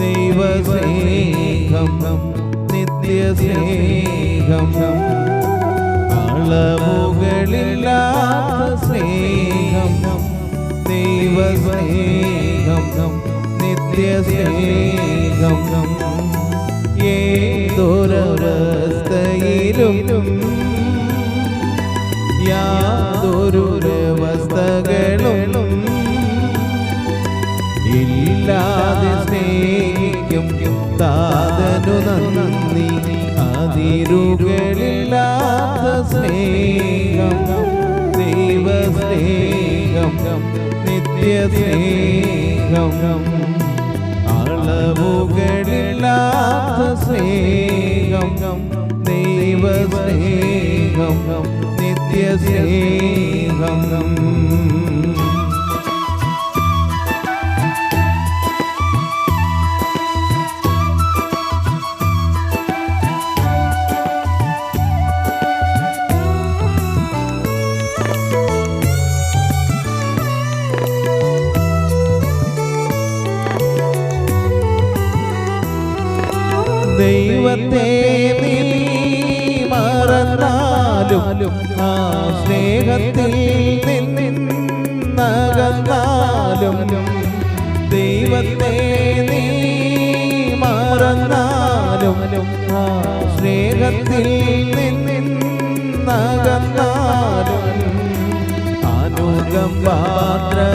ദൈവസ്നേഹം നിത്യസ്നേഹം. അളവുകളില്ലാത്ത സ്നേഹം ദൈവസ്നേഹം നിത്യസ്നേഹം. ഏതൊരവസ്ഥയിലും യാതൊരു താതനു നന്ദി. അതിരുകളില്ലാത്ത സ്നേഹം ദൈവസ്നേഹം നിത്യസ്നേഹം അളവുകളില്ലാത്ത സ്നേഹം ദൈവസ്നേഹം നിത്യസ്നേഹം. ദൈവത്തെ മറന്നാലും ആ സ്നേഹത്തിൽ നിന്നകന്നാലും ദൈവത്തെ മറന്നാലും ആ സ്നേഹത്തിൽ നിന്നകന്നാലും അനുകം പാത്രമാതയമേ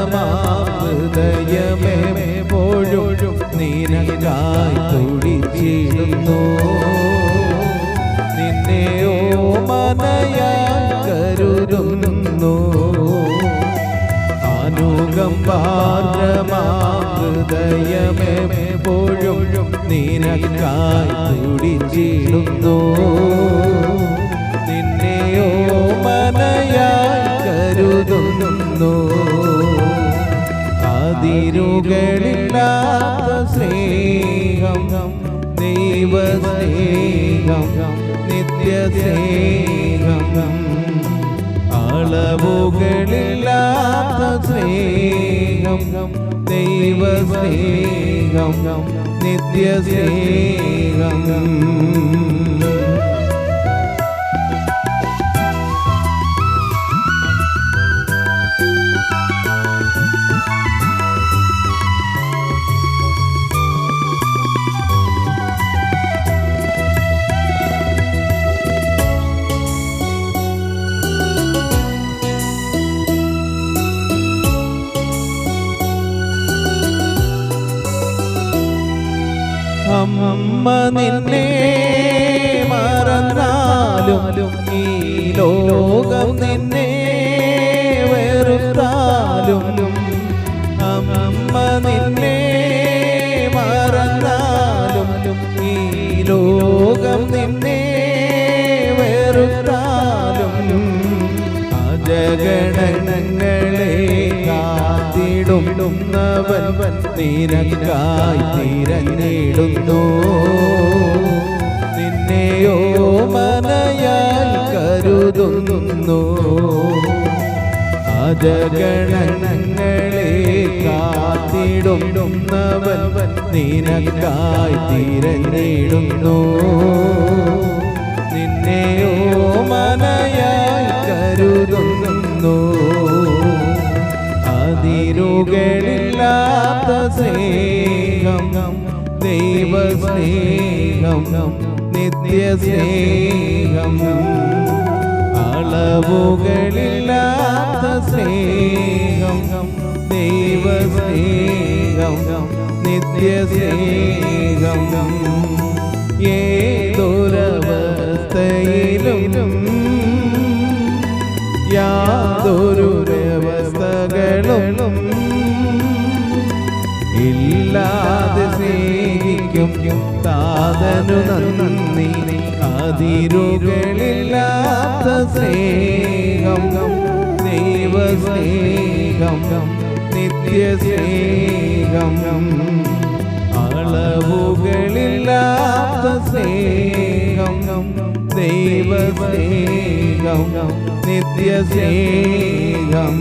അനുകം പാത്രമാതയമേ പോഴും നിനക്കായി തുടിച്ചിടുന്നു. നിന്നെയോ മനയായി കരുതുന്നു. അതിരുകളില്ലാത്ത സ്നേഹം ദൈവ സ്നേഹം നിത്യസ്നേഹം. അളവുകളില്ലാത്ത സ്നേഹം ദൈവസ്നേഹം നിത്യസ്നേഹം. അമ്മ നിന്നെ മറന്നാലും ഈ ലോകം നിന്നെ വെറുത്താലും അമ്മ നിന്നെ കാത്തിടുന്നവൻ നിനക്കായി തിരഞ്ഞിടുന്നു. നിന്നെയോ മനയായി കരുതുന്നു. അജഗണങ്ങളെ കാത്തിടുന്നവൻ നിനക്കായി തിരഞ്ഞിടുന്നു. നിന്നെയോ മനയായി കരുതുന്നു. അതിരുകളില്ലാത്ത സ്നേഹം ദൈവസ്നേഹം നിത്യസ്നേഹം. അളവുകളില്ലാത്ത സ്നേഹം ദൈവസ്നേഹം നിത്യസ്നേഹം. ഏതൊരവസ്ഥയിലും യാതൊരു വ്യവസ്ഥകളും ഇല്ലാതെ സ്നേഹിക്കും താതനു നന്ദി. അതിരുകളില്ലാത്ത സ്നേഹം ദൈവസ്നേഹം നിത്യസ്നേഹം. അളവുകളില്ലാത്ത സ്നേഹം ദൈവസ്നേഹം നിത്യസ്നേഹം.